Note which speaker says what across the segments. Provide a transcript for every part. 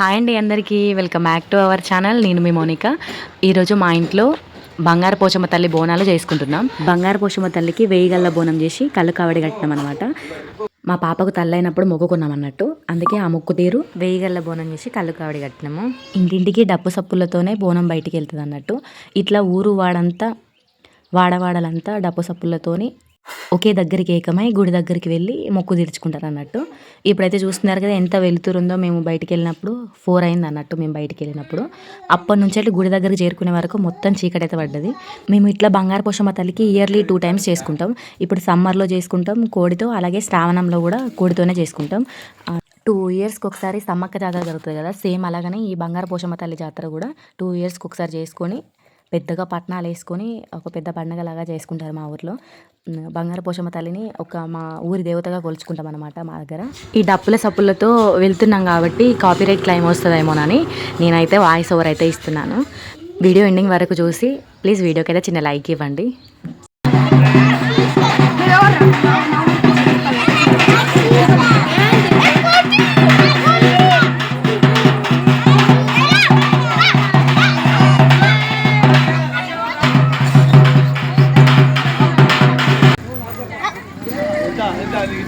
Speaker 1: Hi అండి అందరికీ. Welcome back to our channel నేను మీ మోనిక. ఈరోజు మా ఇంట్లో బంగారు పోచమ్మ తల్లి బోనాలు చేసుకుంటున్నాం. బంగారు పోచమ్మ తల్లికి వెయ్యి గల్ల బోనం చేసి కళ్ళు కావడి కట్టినాం అనమాట మా పాపకు తల్లైనప్పుడు మొక్కుకున్నాం అన్నట్టు. అందుకే ఆ మొక్కు తీరు వెయ్యి గల్ల బోనం చేసి కళ్ళు కావడి కట్టినాము. ఇంటింటికి డప్పు సప్పులతోనే బోనం బయటికి వెళ్తుంది అన్నట్టు ఇట్లా ఊరు వాడంతా వాడవాడలంతా డప్పు సప్పులతోని ఒకే దగ్గరికి ఏకమై గుడి దగ్గరికి వెళ్ళి మొక్కు తీర్చుకుంటారు అన్నట్టు. ఇప్పుడైతే చూస్తున్నారు కదా ఎంత వెలుతురుందో మేము బయటికి వెళ్ళినప్పుడు ఫోర్ అయింది అన్నట్టు మేము బయటికి వెళ్ళినప్పుడు. అప్పటి నుంచి అయితే గుడి దగ్గరికి చేరుకునే వరకు మొత్తం చీకటి అయితే పడ్డది. మేము ఇట్లా బంగారు పోషమ్మ తల్లికి ఇయర్లీ టూ టైమ్స్ చేసుకుంటాం. ఇప్పుడు సమ్మర్లో చేసుకుంటాం కోడితో అలాగే శ్రావణంలో కూడా కోడితోనే చేసుకుంటాం. టూ ఇయర్స్కి ఒకసారి సమ్మక్క జాతర జరుగుతుంది కదా సేమ్ అలాగనే ఈ బంగారు పోషమ్మ తల్లి జాతర కూడా టూ ఇయర్స్కి ఒకసారి చేసుకొని పెద్దగా పట్నాలు వేసుకొని ఒక పెద్ద పండగలాగా చేసుకుంటారు మా ఊర్లో. బంగారు పోషమ్మ తల్లిని ఒక మా ఊరి దేవతగా కొలుచుకుంటాం అనమాట మా దగ్గర. ఈ డప్పుల సప్పులతో వెళ్తున్నాం కాబట్టి కాపీరైట్ క్లైమ్ వస్తుందేమోనని నేనైతే వాయిస్ ఓవర్ అయితే ఇస్తున్నాను. వీడియో ఎండింగ్ వరకు చూసి ప్లీజ్ వీడియోకి అయితే చిన్న లైక్ ఇవ్వండి.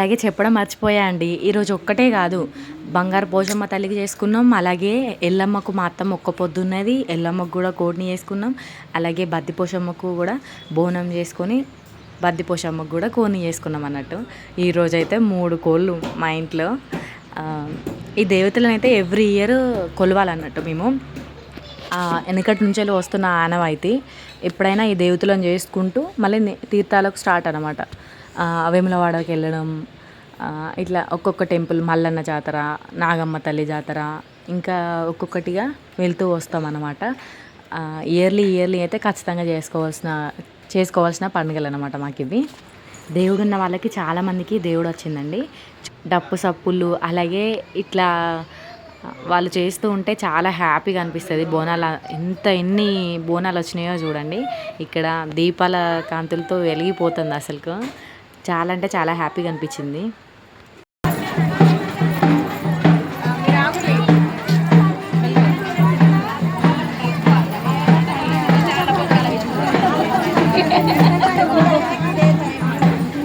Speaker 1: అలాగే చెప్పడం మర్చిపోయా అండి. ఈరోజు ఒక్కటే కాదు. బంగారు పోషమ్మ తల్లికి చేసుకున్నాం. అలాగే ఎల్లమ్మకు మా అత్తమ్మ ఒక్క పొద్దున్నది. ఎల్లమ్మకు కూడా కోడిని చేసుకున్నాం. అలాగే బద్ది పోషమ్మకు కూడా బోనం చేసుకొని బద్ది పోషమ్మకు కూడా కోడిని చేసుకున్నాం అన్నట్టు. ఈరోజు అయితే మూడు కోళ్ళు మా ఇంట్లో. ఈ దేవతలను అయితే ఎవ్రీ ఇయర్ కొలవాలన్నట్టు మేము. వెనకటి నుంచి వస్తున్న ఆనవాయితీ. ఎప్పుడైనా ఈ దేవతలను చేసుకుంటూ మళ్ళీ తీర్థాలకు స్టార్ట్ అనమాట వేములవాడకి వెళ్ళడం ఇట్లా ఒక్కొక్క టెంపుల్ మల్లన్న జాతర నాగమ్మ తల్లి జాతర ఇంకా ఒక్కొక్కటిగా వెళ్తూ వస్తాం అన్నమాట ఇయర్లీ ఇయర్లీ అయితే ఖచ్చితంగా చేసుకోవాల్సిన చేసుకోవాల్సిన పండుగలు అనమాట మాకు ఇవి దేవుడు ఉన్న వాళ్ళకి చాలామందికి దేవుడు వచ్చిందండి. డప్పు సప్పులు అలాగే ఇట్లా వాళ్ళు చేస్తూ ఉంటే చాలా హ్యాపీగా అనిపిస్తుంది. బోనాలు ఎంత ఎన్ని బోనాలు వచ్చినాయో చూడండి. ఇక్కడ దీపాల కాంతులతో వెలిగిపోతుంది అసలుకు. చాలా అంటే చాలా హ్యాపీగా అనిపించింది.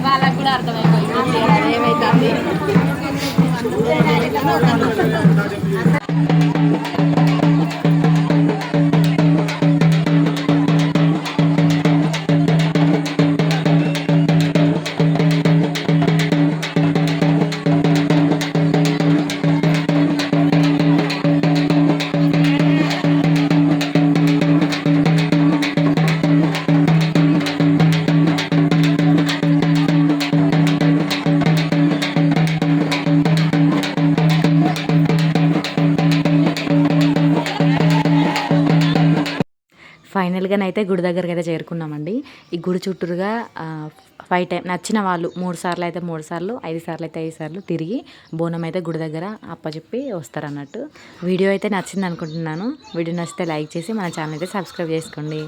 Speaker 2: వాళ్ళకు కూడా అర్థమైపోయింది. ఏమైతుంది?
Speaker 1: ఫైనల్గానైతే గుడి దగ్గరికి అయితే చేరుకున్నామండి. ఈ గుడి చుట్టూరుగా ఫైవ్ టైం నచ్చిన వాళ్ళు మూడు సార్లు అయితే మూడు సార్లు ఐదు సార్లు అయితే ఐదు సార్లు తిరిగి బోనం అయితే గుడి దగ్గర అప్పచెప్పి వస్తారు అన్నట్టు వీడియో అయితే నచ్చింది అనుకుంటున్నాను వీడియో నచ్చితే లైక్ చేసి మన ఛానల్ అయితే సబ్స్క్రైబ్ చేసుకోండి.